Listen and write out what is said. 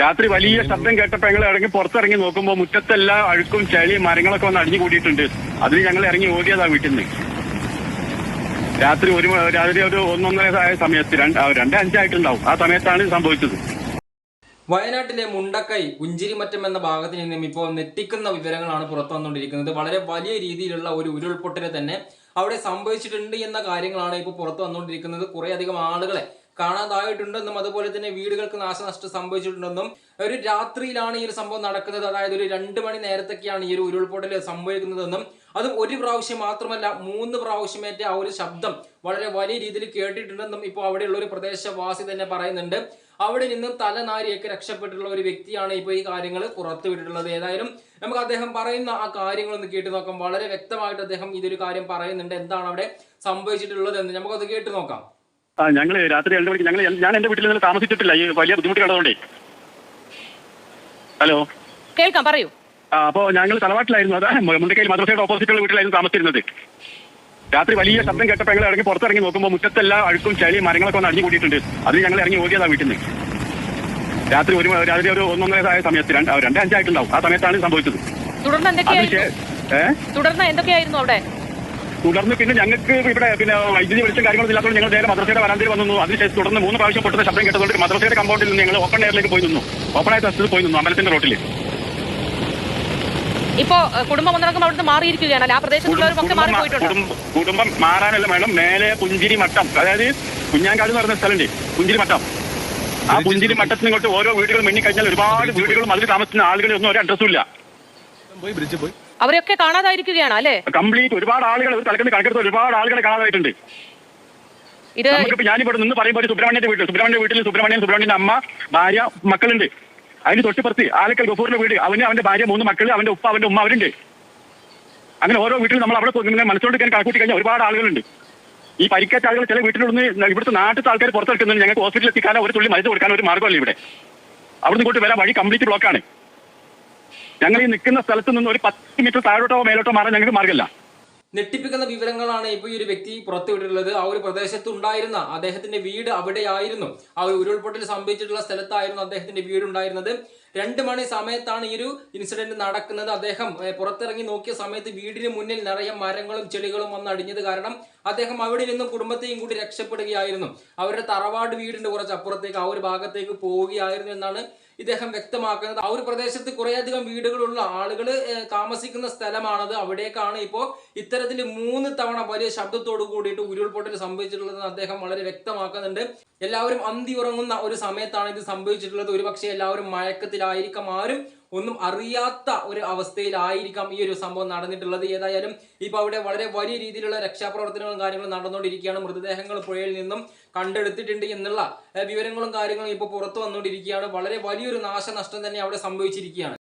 രാത്രി വലിയ ശബ്ദം കേട്ടപ്പോ ഞങ്ങൾ ഇറങ്ങി പുറത്തിറങ്ങി നോക്കുമ്പോൾ മുറ്റത്തെല്ലാം അഴുക്കും ചെളിയും മരങ്ങളൊക്കെ വന്ന് അടിഞ്ഞു കൂടിയിട്ടുണ്ട്. അതിന് ഞങ്ങൾ ഇറങ്ങി ഓടിയതാ വീട്ടിൽ നിന്ന് രാത്രി ഒരു രാത്രി ഒരു ഒന്നൊന്നര ആയ സമയത്ത് രണ്ട് രണ്ട് അഞ്ചായിട്ടുണ്ടാവും. ആ സമയത്താണ് സംഭവിച്ചത്. വയനാട്ടിലെ മുണ്ടക്കൈ പുഞ്ചിരിമറ്റം എന്ന ഭാഗത്ത് നിന്നും ഇപ്പോൾ നെറ്റിക്കുന്ന വിവരങ്ങളാണ് പുറത്തു വന്നുകൊണ്ടിരിക്കുന്നത്. വളരെ വലിയ രീതിയിലുള്ള ഒരു ഉരുൾപൊട്ടൽ തന്നെ അവിടെ സംഭവിച്ചിട്ടുണ്ട് എന്ന കാര്യങ്ങളാണ് ഇപ്പോൾ പുറത്തു വന്നുകൊണ്ടിരിക്കുന്നത്. കുറേ അധികം ആളുകളെ കാണാതായിട്ടുണ്ടെന്നും അതുപോലെ തന്നെ വീടുകൾക്ക് നാശനഷ്ടം സംഭവിച്ചിട്ടുണ്ടെന്നും ഒരു രാത്രിയിലാണ് ഈ ഒരു സംഭവം നടക്കുന്നത്. അതായത് ഒരു രണ്ട് മണി നേരത്തൊക്കെയാണ് ഈ ഒരു ഉരുൾപൊട്ടൽ സംഭവിക്കുന്നതെന്നും അതും ഒരു പ്രാവശ്യം മാത്രമല്ല മൂന്ന് പ്രാവശ്യമേറ്റ ആ ഒരു ശബ്ദം വളരെ വലിയ രീതിയിൽ കേട്ടിട്ടുണ്ടെന്നും ഇപ്പോൾ അവിടെയുള്ള ഒരു പ്രദേശവാസി തന്നെ പറയുന്നുണ്ട്. അവിടെ നിന്നും തലനാരിയൊക്കെ രക്ഷപ്പെട്ടിട്ടുള്ള ഒരു വ്യക്തിയാണ് ഇപ്പോൾ ഈ കാര്യങ്ങൾ പുറത്തുവിട്ടിട്ടുള്ളത് ഏതായാലും നമുക്ക് അദ്ദേഹം പറയുന്ന ആ കാര്യങ്ങളൊന്ന് കേട്ട് നോക്കാം. വളരെ വ്യക്തമായിട്ട് അദ്ദേഹം ഇതൊരു കാര്യം പറയുന്നുണ്ട്. എന്താണ് അവിടെ സംഭവിച്ചിട്ടുള്ളത് എന്ന് നമുക്കത് കേട്ട് നോക്കാം. ആ ഞങ്ങൾ രാത്രി രണ്ട് മണിക്ക് ഞങ്ങൾ ഞാൻ എന്റെ വീട്ടിൽ നിന്ന് താമസിച്ചിട്ടില്ല. ഈ വലിയ ബുദ്ധിമുട്ടുള്ളതുകൊണ്ടേ ഹലോ. കേൾക്കാം പറയൂ. ആ അപ്പോൾ ഞങ്ങൾ തലവാട്ടിലായിരുന്നു അതാ മുണ്ടക്കയിൽ മദ്രസയുടെ ഓപ്പോസിറ്റുള്ള വീട്ടിലായിരുന്നു താമസിച്ചിരുന്നത്. രാത്രി വലിയ ശബ്ദം കേട്ടപ്പോൾ ഞങ്ങൾ ഇറങ്ങി പുറത്തിറങ്ങി നോക്കുമ്പോൾ മുറ്റത്തെല്ലാം അഴുക്കും ചളിയും മരങ്ങളൊക്കെ ഒന്ന് അടിഞ്ഞു കൂട്ടിയിട്ടുണ്ട് അത് ഞങ്ങൾ ഇറങ്ങി ഓടിയതാ വീട്ടിൽ നിന്ന് രാത്രി ഒരു രാത്രി ഒരു ഒന്നൊന്നര ആയ സമയത്ത് രണ്ട് രണ്ട് അഞ്ചായിട്ടുണ്ടാവും. ആ സമയത്താണ് സംഭവിച്ചത്. തുടർന്ന് എന്തൊക്കെയായിരുന്നു അവിടെ? തുടർന്ന് പിന്നെ ഞങ്ങൾക്ക് ഇവിടെ പിന്നെ വൈദ്യുതി വെളിച്ചം കാര്യങ്ങളൊന്നും ഇല്ലാത്തതുകൊണ്ട് ഞങ്ങൾ നേരെ മദ്രസയുടെ വരാന്തയിൽ വന്നു. അതിനുശേഷം തുടർന്ന് മൂന്ന് പ്രാവശ്യം പൊട്ടുന്ന ശബ്ദം കേട്ടതുകൊണ്ട് മദ്രസയുടെ കമ്പൗണ്ടിൽ നിന്ന് ഞങ്ങൾ ഓപ്പൺ എയറിലേക്ക് പോയി നിന്നു. ഓപ്പൺ ആയ സ്ഥലത്ത് പോയി നിന്നു അമ്പലത്തിന്റെ റോട്ടിൽ ഇപ്പോ കുടുംബം ഒന്നടങ്കം അവിടുന്ന് മാറിയിരിക്കുകയാണ്. ആ പ്രദേശത്തുള്ളവരൊക്കെ മാറി പോയിട്ടുണ്ട്? കുടുംബം- മാറാനല്ല മേഡം. മേലെ പുഞ്ചിരി മട്ടം അതായത് കുഞ്ഞാങ്കാട് എന്ന് പറയുന്ന സ്ഥലമുണ്ട്. പുഞ്ചിരി മട്ടം ആ പുഞ്ചിരി മട്ടത്തിന് ഇങ്ങോട്ട് ഓരോ വീടുകളും എണ്ണി കഴിഞ്ഞാൽ ഒരുപാട് വീടുകളും അതിൽ താമസിക്കുന്ന ആളുകളൊന്നും ഒരു അഡ്രസ്സും ഇല്ല. പോയി ബ്രിഡ്ജ് പോയി. അവരൊക്കെ കാണാതായിരിക്കുകയാണ് അല്ലേ? കംപ്ലീറ്റ് ഒരുപാട് ആളുകൾ തലക്കുന്ന കണക്കെടുത്ത് ഒരുപാട് ആളുകളെ കാണാതായിട്ടുണ്ട്. ഇത് ഞാനിവിടെ നിന്ന് പറയുമ്പോൾ സുബ്രഹ്മണ്യന്റെ വീട്ടിൽ സുബ്രഹ്മണ്യ വീട്ടിൽ സുബ്രഹ്മണ്യൻ സുബ്രഹ്മണ്യന്റെ അമ്മ ഭാര്യ മക്കളുണ്ട്. അതിന് തൊട്ടിപ്പുറത്ത് ആലക്കൽ ഗഫൂറിന്റെ വീട് അവന് അവന്റെ ഭാര്യ മൂന്ന് മക്കൾ അവന്റെ ഉപ്പ അവന്റെ ഉമ്മ അവരുണ്ട്. അങ്ങനെ ഓരോ വീട്ടിലും നമ്മൾ അവിടെ മനസ്സിലോട്ട് മനസ്സുകൊണ്ട് കണക്കൂട്ടി കഴിഞ്ഞാൽ ഒരുപാട് ആളുകളുണ്ട്. ഈ പരിക്കേറ്റ ആളുകൾ ചില വീട്ടിലൊന്ന് ഇവിടുത്തെ നാട്ടിലത്തെ ആൾക്കാർ പുറത്തെടുക്കുന്നുണ്ട്. ഞങ്ങൾക്ക് ഹോസ്പിറ്റലിൽ എത്തിക്കാനോ ഒരു തുള്ളി മരുന്ന് കൊടുക്കാനോ ഒരു മാർഗമല്ല ഇവിടെ. അവിടുന്ന് ഇങ്ങോട്ട് വരാൻ വഴി കംപ്ലീറ്റ് ബ്ലോക്കാണ്. ഞങ്ങൾ ഈ നിൽക്കുന്ന സ്ഥലത്ത് നിന്ന് ഒരു പത്ത് മീറ്റർ താഴോട്ടോ മേലോട്ടോ മാറാൻ ഞങ്ങൾക്ക് മാർഗമില്ല. ഞെട്ടിപ്പിക്കുന്ന വിവരങ്ങളാണ് ഇപ്പോൾ ഈ ഒരു വ്യക്തി പുറത്തുവിട്ടിട്ടുള്ളത് ആ ഒരു പ്രദേശത്ത് ഉണ്ടായിരുന്ന അദ്ദേഹത്തിന്റെ വീട് അവിടെയായിരുന്നു. ആ ഒരു ഉരുൾപൊട്ടൽ സംഭവിച്ചിട്ടുള്ള സ്ഥലത്തായിരുന്നു അദ്ദേഹത്തിന്റെ വീട് ഉണ്ടായിരുന്നത്. രണ്ട് മണി സമയത്താണ് ഈ ഒരു ഇൻസിഡന്റ് നടക്കുന്നത്. അദ്ദേഹം പുറത്തിറങ്ങി നോക്കിയ സമയത്ത് വീടിന് മുന്നിൽ നിറയെ മരങ്ങളും ചെളികളും വന്ന് അടിഞ്ഞത് കാരണം അദ്ദേഹം അവിടെ നിന്നും കുടുംബത്തെയും കൂടി രക്ഷപ്പെടുകയായിരുന്നു. അവരുടെ തറവാട് വീടിന്റെ കുറച്ച് അപ്പുറത്തേക്ക് ആ ഒരു ഭാഗത്തേക്ക് പോവുകയായിരുന്നു എന്നാണ് ഇദ്ദേഹം വ്യക്തമാക്കുന്നത്. ആ ഒരു പ്രദേശത്ത് കുറേയധികം വീടുകളുള്ള ആളുകൾ താമസിക്കുന്ന സ്ഥലമാണത്. അവിടേക്കാണ് ഇപ്പോൾ ഇത്തരത്തിൽ മൂന്ന് തവണ വലിയ ശബ്ദത്തോട് കൂടിയിട്ട് ഉരുൾപൊട്ടൽ സംഭവിച്ചിട്ടുള്ളതെന്ന് അദ്ദേഹം വളരെ വ്യക്തമാക്കുന്നുണ്ട്. എല്ലാവരും അന്തി ഉറങ്ങുന്ന ഒരു സമയത്താണ് ഇത് സംഭവിച്ചിട്ടുള്ളത്. ഒരുപക്ഷെ എല്ലാവരും മയക്കത്തിലായിരിക്കും. ആരും ഒന്നും അറിയാത്ത ഒരു അവസ്ഥയിലായിരിക്കാം ഈ ഒരു സംഭവം നടന്നിട്ടുള്ളത്. ഏതായാലും ഇപ്പോൾ അവിടെ വളരെ വലിയ രീതിയിലുള്ള രക്ഷാപ്രവർത്തനങ്ങളും കാര്യങ്ങളും നടന്നുകൊണ്ടിരിക്കുകയാണ്. മൃതദേഹങ്ങൾ പുഴയിൽ നിന്നും കണ്ടെടുത്തിട്ടുണ്ട് എന്നുള്ള വിവരങ്ങളും കാര്യങ്ങളും ഇപ്പോൾ പുറത്തു വന്നുകൊണ്ടിരിക്കുകയാണ്. വളരെ വലിയൊരു നാശനഷ്ടം തന്നെ അവിടെ സംഭവിച്ചിരിക്കുകയാണ്.